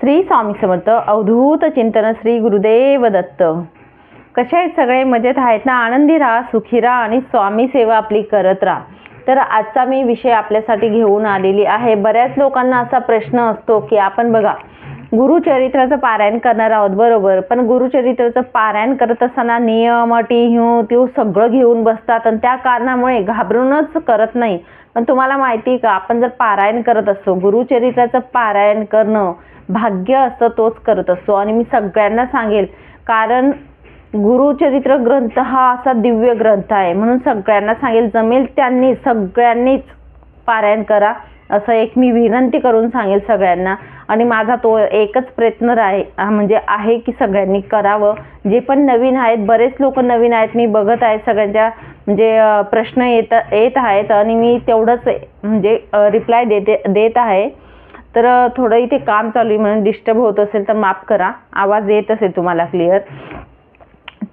श्री स्वामी समर्थ अवधूत चिंतन श्री गुरुदेव दत्त. कसे आहेत सगळे? मजेत आहेत ना? आनंदी राहा सुखी राहा आणि स्वामी सेवा आपली करत राहा. तर आजचा मी विषय आपल्यासाठी घेऊन आलेली आहे. बऱ्याच लोकांना असा प्रश्न असतो की आपण बघा गुरुचरित्राचं पारायण करणार आहोत बरोबर. पण गुरुचरित्राचं पारायण करत असताना नियम अटी ह्यू त्यो सगळं घेऊन बसतात आणि त्या कारणामुळे घाबरूनच करत नाही. पण तुम्हाला माहिती आहे का? आपण जर पारायण करत असतो गुरुचरित्राचं पारायण करणं भाग्य असतं तोच करत असतो. आणि मी सगळ्यांना सांगेल कारण गुरुचरित्र ग्रंथ हा असा दिव्य ग्रंथ आहे. म्हणून सगळ्यांना सांगेल जमेल त्यांनी सगळ्यांनीच पारायण करा असं एक मी विनंती करून सांगेल सगळ्यांना. आणि माझा तो एकच प्रयत्न आहे म्हणजे आहे की सगळ्यांनी करावं. जे पण नवीन आहेत बरेच लोक नवीन आहेत मी बघत आहे सगळ्यांच्या म्हणजे प्रश्न येत येत आहेत. आणि मी तेवढंच म्हणजे रिप्लाय देते देत आहे. तर थोडं इथे काम चालू आहे म्हणून डिस्टर्ब होत असेल तर माफ करा. आवाज येत असेल तुम्हाला क्लिअर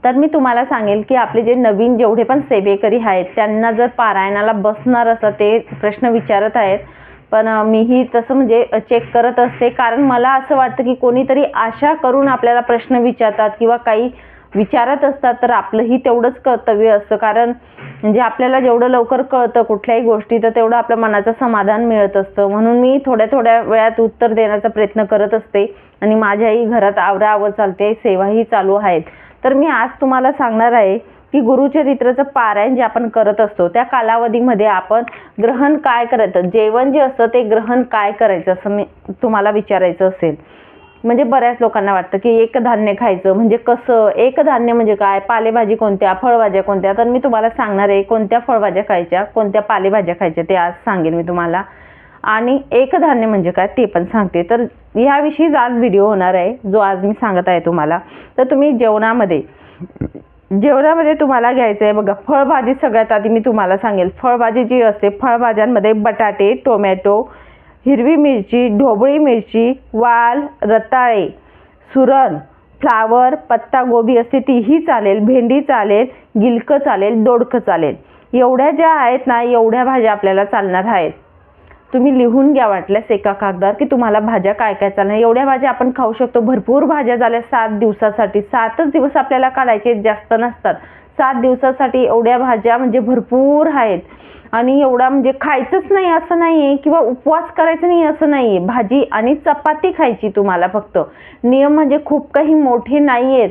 तर मी तुम्हाला सांगेल की आपले जे नवीन जेवढे पण सेवेकरी आहेत त्यांना जर पारायणाला बसणार असं ते प्रश्न विचारत आहेत. पण मीही तसं म्हणजे चेक करत असते. कारण मला असं वाटतं की कोणीतरी आशा करून आपल्याला प्रश्न विचारतात किंवा काही विचारत असतात तर आपलंही तेवढंच कर्तव्य असतं. कारण म्हणजे आपल्याला जेवढं लवकर कळतं कुठल्याही गोष्टी तर तेवढं आपल्या मनाचं समाधान मिळत असतं. म्हणून मी थोड्या थोड्या वेळात उत्तर देण्याचा प्रयत्न करत असते. आणि माझ्याही घरात आवराआवर चालते सेवाही चालू आहेत. तर मी आज तुम्हाला सांगणार आहे की गुरुचरित्राचं पारायण जे आपण करत असतो त्या कालावधीमध्ये आपण ग्रहण काय करायचं जेवण जे असतं ते ग्रहण काय करायचं असं मी तुम्हाला विचारायचं असेल. म्हणजे बऱ्याच लोकांना वाटतं की एक धान्य खायचं म्हणजे कसं? एक धान्य म्हणजे काय? पालेभाजी कोणत्या? फळभाज्या कोणत्या? तर मी तुम्हाला सांगणार आहे कोणत्या फळभाज्या खायच्या कोणत्या पालेभाज्या खायच्या ते आज सांगेन मी तुम्हाला. आणि एक धान्य म्हणजे काय ते पण सांगते. तर ह्याविषयीच आज व्हिडिओ होणार आहे जो आज मी सांगत आहे तुम्हाला. तर तुम्ही जेवणामध्ये जेवणामध्ये तुम्हाला घ्यायचं आहे बघा. फळभाजी सगळ्यात आधी मी तुम्हाला सांगेल. फळभाजी जी असते फळभाज्यांमध्ये बटाटे टोमॅटो हिरवी मिरची ढोबळी मिरची वाल रताळे सुरण फ्लावर पत्तागोबी असते तीही चालेल भेंडी चालेल गिलकं चालेल दोडकं चालेल. एवढ्या ज्या आहेत ना एवढ्या भाज्या आपल्याला चालणार आहेत. तुम्ही लिहून घ्या वाटल्यास एका कागदावर की तुम्हाला भाज्या काय काय चालणार. एवढ्या भाज्या आपण खाऊ शकतो. भरपूर भाज्या झाल्या सात दिवसासाठी. सातच दिवस आपल्याला काढायचे जास्त नसतात. सात दिवसासाठी एवढ्या भाज्या म्हणजे भरपूर आहेत. आणि एवढा म्हणजे खायचंच नाही असं नाही आहे किंवा उपवास करायचं नाही असं नाही आहे भाजी आणि चपाती खायची तुम्हाला फक्त. नियम म्हणजे खूप काही मोठे नाही आहेत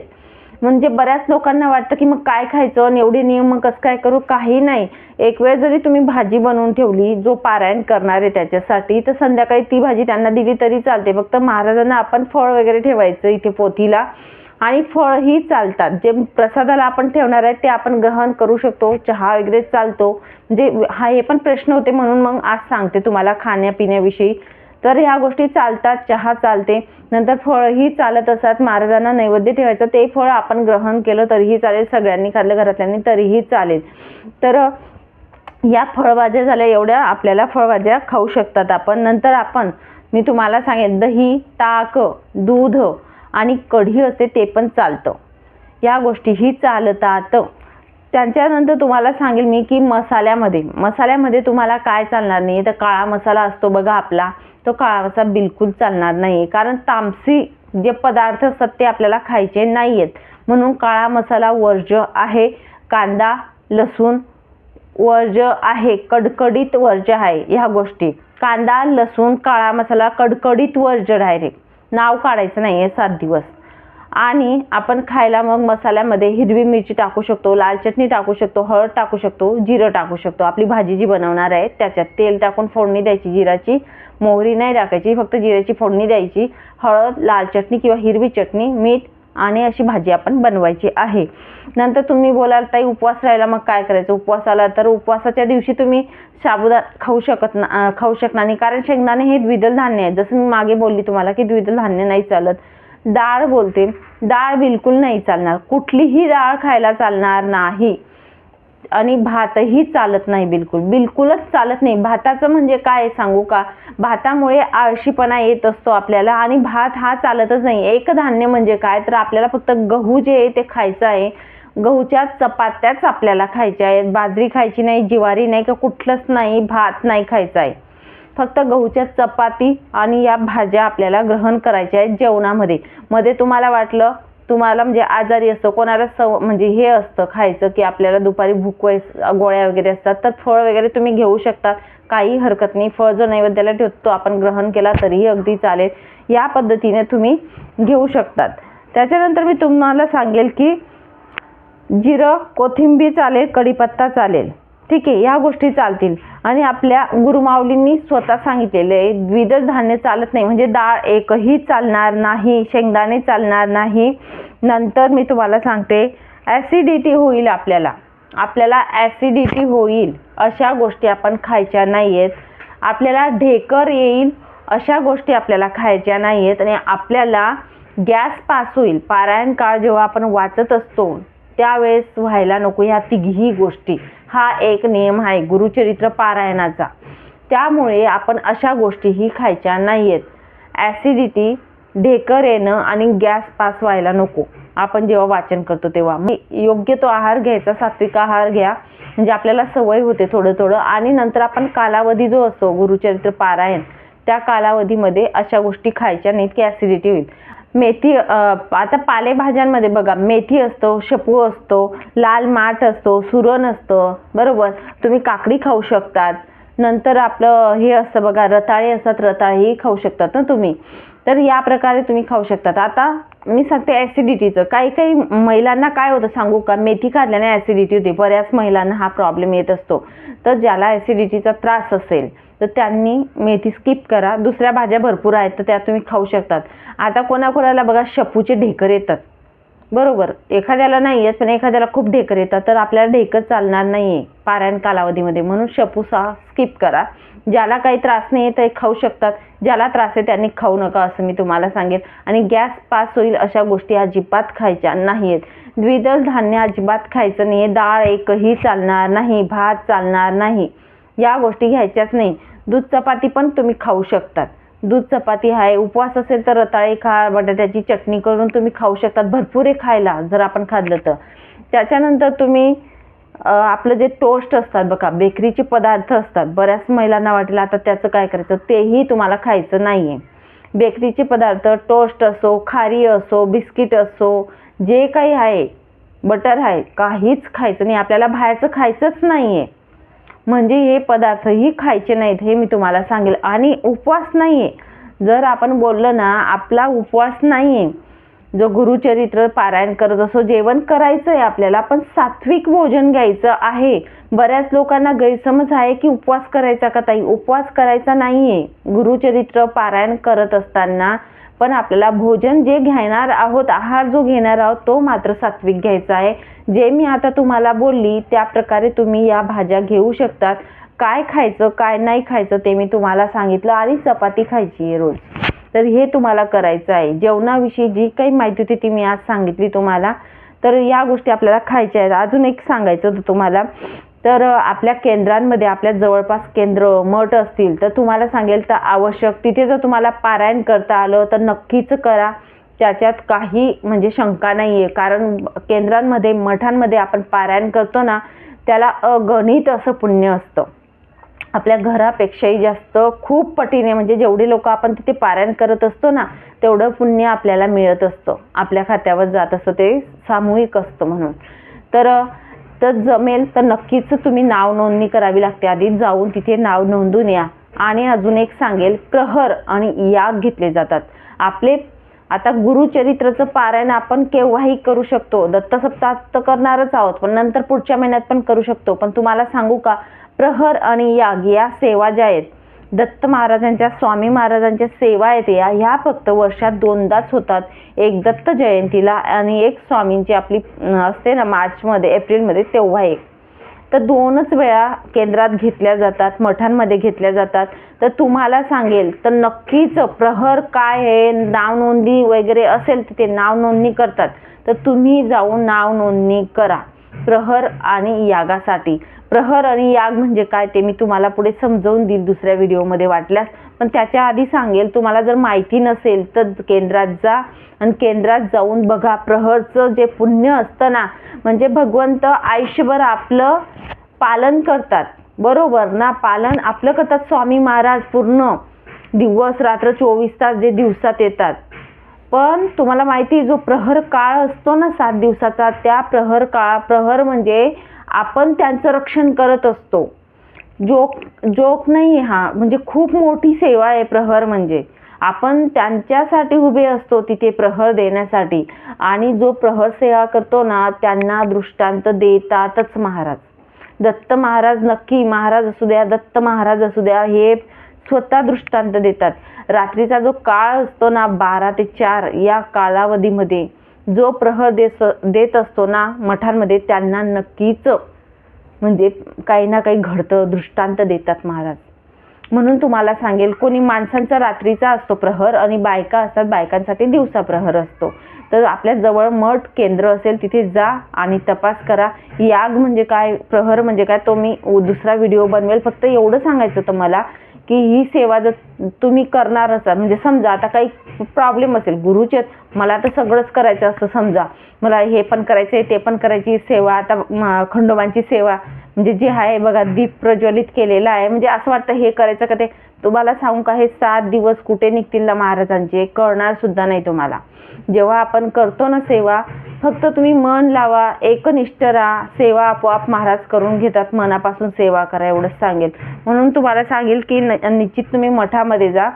म्हणजे बऱ्याच लोकांना वाटतं की मग काय खायचं? आणि एवढे नियम मग कसं काय करू? काही नाही. एक वेळ जरी तुम्ही भाजी बनवून ठेवली जो पारायण करणार आहे त्याच्यासाठी तर संध्याकाळी ती भाजी त्यांना दिली तरी चालते. फक्त महाराजांना आपण फळ वगैरे ठेवायचं इथे पोथीला. आणि फळही चालतात. जे प्रसादाला आपण ठेवणार आहे ते आपण ग्रहण करू शकतो. चहा वगैरे चालतो. म्हणजे हा हे पण प्रश्न होते म्हणून मग आज सांगते तुम्हाला खाण्यापिण्याविषयी. तर ह्या गोष्टी चालतात चहा चालते. नंतर फळही चालत असतात. महाराजांना नैवेद्य ठेवायचं ते फळ आपण ग्रहण केलं तरीही चालेल. सगळ्यांनी खाल्लं घरातल्यांनी तरीही चालेल. तर या फळभाज्या झाल्या एवढ्या आपल्याला फळभाज्या खाऊ शकतात आपण. नंतर आपण मी तुम्हाला सांगेन दही ताक दूध आणि कढी असते ते पण चालतं. या गोष्टीही चालतात. त्यांच्यानंतर तुम्हाला सांगेल मी की मसाल्यामध्ये मसाल्यामध्ये तुम्हाला काय चालणार नाही. तर काळा मसाला असतो बघा आपला तो काळा मसाला बिलकुल चालणार नाही. कारण तामसी जे पदार्थ असतात ते आपल्याला खायचे नाही आहेत म्हणून काळा मसाला वर्ज्य आहे. कांदा लसूण वर्ज्य आहे. कडकडीत वर्ज्य आहे ह्या गोष्टी. कांदा लसूण काळा मसाला कडकडीत वर्ज्य डायरेक्ट. नाव काढायचं नाही आहे सात दिवस. आणि आपण खायला मग मसाल्यामध्ये हिरवी मिरची टाकू शकतो लाल चटणी टाकू शकतो हळद टाकू शकतो जिरं टाकू शकतो. आपली भाजी जी बनवणार आहे त्याच्यात तेल टाकून फोडणी द्यायची जिराची मोहरी नाही टाकायची फक्त जिऱ्याची फोडणी द्यायची. हळद लाल चटणी किंवा हिरवी चटणी मीठ आणि अशी भाजी आपण बनवायची आहे. नंतर तुम्ही बोलाल ताई उपवास राहिला मग काय करायचं? उपवासाला तर उपवासाच्या दिवशी तुम्ही साबुदा खाऊ शकत ना खाऊ शकणार नाही. कारण शेंगदाणे हे द्विदल धान्य आहे जसं मी मागे बोलली तुम्हाला की द्विदल धान्य नाही चालत. डाळ बोलते. डाळ बिलकुल नाही चालणार. कुठलीही डाळ खायला चालणार नाही. आणि भातही चालत नाही बिलकुल. बिलकुलच चालत नाही. भाताचं म्हणजे काय सांगू का? भातामुळे आळशीपणा येत असतो आपल्याला आणि भात हा चालतच नाही. एक धान्य म्हणजे काय? तर आपल्याला फक्त गहू जे आहे ते खायचं आहे. गहूच्या चपात्याच आपल्याला खायच्या आहेत. बाजरी खायची नाही ज्वारी नाही का कुठलंच नाही भात नाही खायचा आहे. फक्त गहूच्या चपाती आणि या भाज्या आपल्याला ग्रहण करायच्या आहेत जेवणामध्ये. मध्ये तुम्हाला वाटलं तुम्हाला म्हणजे आजारी असतो कोणाला सव म्हणजे हे असतं खायचं की आपल्याला दुपारी भूक गोळ्या वगैरे असतात तर फळ वगैरे तुम्ही घेऊ शकता. काही हरकत नाही फळ जो नैवेद्याला ठेवतो आपण ग्रहण केला तरीही अगदी चालेल. या पद्धतीने तुम्ही घेऊ शकतात. त्याच्यानंतर मी तुम्हाला सांगेल की जिरं कोथिंबीर चालेल कढीपत्ता चालेल. ठीक आहे या गोष्टी चालतील. आणि आपल्या गुरुमाऊलींनी स्वतः सांगितलेलं आहे द्विदल धान्य चालत नाही म्हणजे डाळ एकही चालणार नाही शेंगदाणे चालणार नाही. नंतर मी तुम्हाला सांगते ॲसिडिटी होईल आपल्याला. आपल्याला ॲसिडिटी होईल अशा गोष्टी आपण खायच्या नाही आहेत आपल्याला ढेकर येईल अशा गोष्टी आपल्याला खायच्या नाही आहेत आणि आपल्याला गॅस पास होईल. पारायण काळ जेव्हा आपण वाचत असतो त्यावेळेस व्हायला नको ह्या तिघीही गोष्टी. हा एक नियम आहे गुरुचरित्र पारायणाचा. त्यामुळे आपण अशा गोष्टीही खायच्या नाही आहेत ॲसिडिटी ढेकर येणं आणि गॅस पास व्हायला नको. आपण जेव्हा वाचन करतो तेव्हा. योग्य तो आहार घ्यायचा सात्विक आहार घ्या. म्हणजे आपल्याला सवय होते थोडं थोडं आणि नंतर आपण कालावधी जो असतो गुरुचरित्र पारायण त्या कालावधीमध्ये अशा गोष्टी खायच्या नाहीत की ॲसिडिटी होईल. मेथी आता पालेभाज्यांमध्ये बघा मेथी असतो शेपू असतो लाल माठ असतो सुरण असतं बरोबर? तुम्ही काकडी खाऊ शकतात. नंतर आपलं हे असतं बघा रताळे असतात रताळेही खाऊ शकतात ना तुम्ही. तर या प्रकारे तुम्ही खाऊ शकतात. आता मी सांगते ॲसिडिटीचं काही काही महिलांना काय होतं सांगू का? मेथी खाल्ल्याने ॲसिडिटी होते. बऱ्याच महिलांना हा प्रॉब्लेम येत असतो. तर ज्याला ॲसिडिटीचा त्रास असेल तर त्यांनी मेथी स्किप करा. दुसऱ्या भाज्या भरपूर आहेत तर त्या तुम्ही खाऊ शकतात. आता कोणाकोणाला बघा शपूचे ढेकर येतात. बरोबर. एखाद्याला नाही येत पण एखाद्याला खूप ढेकर येतात तर आपल्याला ढेकर चालणार नाही आहे पारायण कालावधीमध्ये. म्हणून शपूसा स्किप करा. ज्याला काही त्रास नाही आहे ते खाऊ शकतात. ज्याला त्रास आहे त्यांनी खाऊ नका असं मी तुम्हाला सांगेन. आणि गॅस पास होईल अशा गोष्टी अजिबात खायच्या नाही आहेत द्विदल धान्य अजिबात खायचं नाही आहे डाळ एकही चालणार नाही भात चालणार नाही. या गोष्टी घ्यायच्याच नाही. दूध चपाती पण तुम्ही खाऊ शकतात. दूध चपाती आहे उपवास असेल तर रताळे खा बटाट्याची चटणी करून तुम्ही खाऊ शकतात. भरपूर आहे खायला जर आपण खाल्लं तर. त्याच्यानंतर तुम्ही आपलं जे टोस्ट असतात बघा बेकरीचे पदार्थ असतात. बऱ्याच महिलांना वाटेल आता त्याचं काय करायचं? तेही तुम्हाला खायचं नाही आहे बेकरीचे पदार्थ टोस्ट असो खारी असो बिस्किट असो जे काही आहे बटर आहे काहीच खायचं नाही. आपल्याला बाहेरचं खायचंच नाही आहे म्हणजे हे पदार्थही खायचे नाहीत हे मी तुम्हाला सांगेल. आणि उपवास नाही आहे जर आपण बोललो ना आपला उपवास नाही आहे जो गुरुचरित्र पारायण करत असो जेवण करायचं आहे आपल्याला पण सात्विक भोजन घ्यायचं आहे. बऱ्याच लोकांना गैरसमज आहे की उपवास करायचा का ताई? उपवास करायचा नाही आहे गुरुचरित्र पारायण करत असताना पण आपल्याला भोजन जे घेणार आहोत आहार जो घेणार आहोत तो मात्र सात्विक घ्यायचा आहे. जे मी आता तुम्हाला बोलली त्या प्रकारे तुम्ही या भाज्या घेऊ शकतात. काय खायचं काय नाही खायचं ते मी तुम्हाला सांगितलं आणि चपाती खायची आहे रोज. तर हे तुम्हाला करायचं आहे. जेवणाविषयी जी काही माहिती होती ती मी आज सांगितली तुम्हाला. तर या गोष्टी आपल्याला खायच्या आहेत. अजून एक सांगायचं होतं तुम्हाला. तर आपल्या केंद्रांमध्ये आपल्या जवळपास केंद्र मठ असतील तर तुम्हाला सांगेल तर आवश्यक तिथे जर तुम्हाला पारायण करता आलं तर नक्कीच करा. त्याच्यात काही म्हणजे शंका नाही आहे कारण केंद्रांमध्ये मठांमध्ये आपण पारायण करतो ना त्याला अगणित असं पुण्य असतं. आपल्या घरापेक्षाही जास्त खूप पटीने म्हणजे जेवढे लोक आपण तिथे पारायण करत असतो ना तेवढं पुण्य आपल्याला मिळत असतं. आपल्या खात्यावर जात असतं. ते सामूहिक असतं म्हणून. तर तर जमेल तर नक्कीच तुम्ही नाव नोंदणी करावी लागते. आधी जाऊन तिथे नाव नोंदून या. आणि अजून एक सांगेल प्रहर आणि याग घेतले जातात. आपले आता गुरुचरित्राचं पारायण आपण केव्हाही करू शकतो. दत्त सप्ताहात तर करणारच आहोत पण नंतर पुढच्या महिन्यात पण करू शकतो. पण तुम्हाला सांगू का प्रहर आणि याग या सेवा ज्या आहेत दत्त महाराजांच्या स्वामी महाराजांच्या सेवा येते या. ह्या फक्त वर्षात दोनदाच होतात. एक दत्त जयंतीला आणि एक स्वामींची आपली असते ना मार्चमध्ये एप्रिलमध्ये तेव्हा एक. तर दोनच वेळा केंद्रात घेतल्या जातात मठांमध्ये घेतल्या जातात. तर तुम्हाला सांगेल तर नक्कीच प्रहर काय आहे नाव नोंदणी वगैरे असेल तिथे नाव नोंदणी करतात. तर तुम्ही जाऊन नाव नोंदणी करा प्रहर आणि यागासाठी. प्रहर आणि याग म्हणजे काय ते मी तुम्हाला पुढे समजवून देईल दुसऱ्या व्हिडिओमध्ये वाटल्यास. पण त्याच्या आधी सांगेल तुम्हाला जर माहिती नसेल तर केंद्रात जा आणि केंद्रात जाऊन बघा. प्रहरचं जे पुण्य असतं ना म्हणजे भगवंत आयुष्यभर आपलं पालन करतात. बरोबर ना? पालन आपलं करतात. स्वामी महाराज पूर्ण दिवस रात्र चोवीस तास जे दिवसात येतात. पण तुम्हाला माहिती जो प्रहर काळ असतो ना सात दिवसाचा त्या प्रहर काळ प्रहर म्हणजे आपण त्यांचं रक्षण करत असतो. जोक जोक नाही हा म्हणजे खूप मोठी सेवा आहे प्रहर म्हणजे. आपण त्यांच्यासाठी उभे असतो तिथे प्रहर देण्यासाठी. आणि जो प्रहर सेवा करतो ना त्यांना दृष्टांत देतातच महाराज. दत्त महाराज नक्की महाराज असू द्या दत्त महाराज असू द्या हे स्वतः दृष्टांत देतात. रात्रीचा जो काळ असतो ना बारा ते चार या कालावधीमध्ये जो प्रहर देस देत असतो ना मठांमध्ये त्यांना नक्कीच म्हणजे काही ना काही घडतं दृष्टांत देतात महाराज. म्हणून तुम्हाला सांगेल कोणी माणसांचा रात्रीचा असतो प्रहर आणि बायका असतात बायकांसाठी दिवसा प्रहर असतो. तर आपल्या जवळ मठ केंद्र असेल तिथे जा आणि तपास करा याग म्हणजे काय प्रहर म्हणजे काय तो मी दुसरा व्हिडिओ बनवेल. फक्त एवढं सांगायचं होतं मला की ही सेवा जर तुम्ही करणार असाल म्हणजे समजा आता काही प्रॉब्लेम असेल गुरुचे मला तर सगळंच करायचं असतं समजा. मला हे पण करायचं आहे ते पण करायची सेवा आता खंडोबांची सेवा म्हणजे जे आहे बघा दीप प्रज्वलित केलेला आहे. म्हणजे असं वाटतं हे करायचं का ते? तुम्हाला सांगू का हे सात दिवस कुठे निघतील ना महाराजांचे? कळणार सुद्धा नाही तुम्हाला. जेव्हा आपण करतो ना सेवा फक्त तुम्ही मन लावा एकनिष्ठ राहा. सेवा आपोआप महाराज करून घेतात मनापासून सेवा करा एवढंच सांगेल. म्हणून तुम्हाला सांगेल की निश्चित तुम्ही मठामध्ये जा.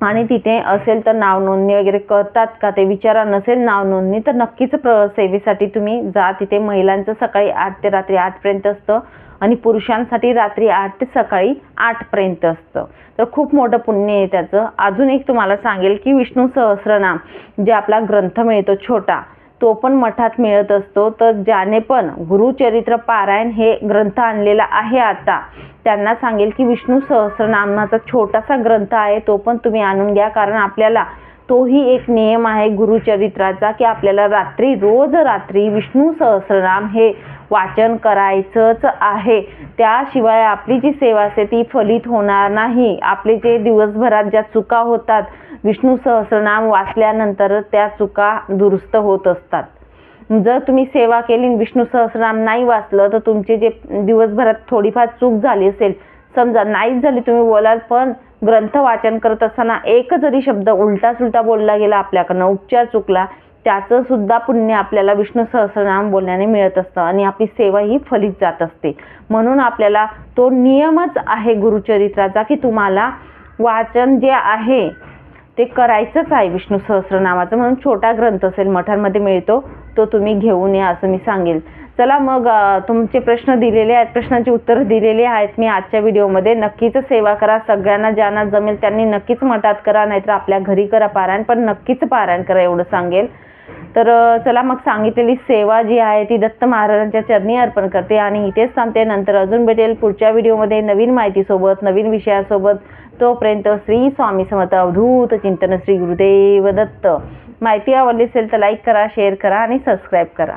आणि तिथे असेल तर नाव नोंदणी वगैरे करतात का? ते विचारा. नसेल नाव नोंदणी तर नक्कीच प्र सेवेसाठी तुम्ही जा. तिथे महिलांचं सकाळी आठ ते रात्री आठपर्यंत असतं आणि पुरुषांसाठी रात्री आठ ते सकाळी आठपर्यंत असतं. तर खूप मोठं पुण्य आहे त्याचं. अजून एक तुम्हाला सांगेल की विष्णू सहस्रनाम जे आपला ग्रंथ मिळतो छोटा तो पण मठात मिळत असतो. तर ज्याने पण गुरुचरित्र पारायण हे ग्रंथ आणलेला आहे आता त्यांना सांगेल की विष्णू सहस्रनामाचा छोटासा ग्रंथ आहे तो पण तुम्ही आणून घ्या. कारण आपल्याला तोही एक नियम आहे गुरुचरित्राचा की आपल्याला रात्री रोज रात्री विष्णू सहस्रनाम हे वाचन करायचंच आहे. त्याशिवाय आपली जी सेवा असते ती फलित होणार नाही. आपले जे दिवसभरात ज्या चुका होतात विष्णू सहस्रनाम वाचल्यानंतर त्या चुका दुरुस्त होत असतात. जर तुम्ही सेवा केली विष्णू सहस्रनाम नाही वाचलं तर तुमचे जे दिवसभरात थोडीफार चूक झाली असेल समजा नाहीच झाली तुम्ही बोलाल पण ग्रंथ वाचन करत असताना एक जरी शब्द उलटा सुलटा बोलला गेला आपल्याकडनं उच्चार चुकला त्याचं सुद्धा पुण्य आपल्याला विष्णू सहस्रनाम बोलण्याने मिळत असतं आणि आपली सेवा ही फलित जात असते. म्हणून आपल्याला तो नियमच आहे गुरुचरित्राचा की तुम्हाला वाचन जे आहे ते करायचंच आहे विष्णू सहस्रनामाचं. म्हणून छोटा ग्रंथ असेल मठांमध्ये मिळतो तो तुम्ही घेऊन या असं मी सांगेल. चला मग तुमचे प्रश्न दिलेले आहेत प्रश्नांची उत्तरं दिलेली आहेत मी आजच्या व्हिडिओमध्ये. नक्कीच सेवा करा सगळ्यांना ज्यांना जमेल त्यांनी नक्कीच मठात करा नाहीतर आपल्या घरी करा पारायण पण नक्कीच पारायण करा एवढं सांगेल. तर चला मग सांगितलेली सेवा जी आहे ती दत्त महाराजांच्या चरणी अर्पण करते आणि इथेच थांबते. नंतर अजून भेटेल पुढच्या व्हिडिओमध्ये नवीन माहितीसोबत नवीन विषयासोबत. तोपर्यंत श्री स्वामी समर्थ अवधूत चिंतन श्री गुरुदेव दत्त. माहिती आवडली असेल तर लाईक करा शेअर करा आणि सबस्क्राईब करा.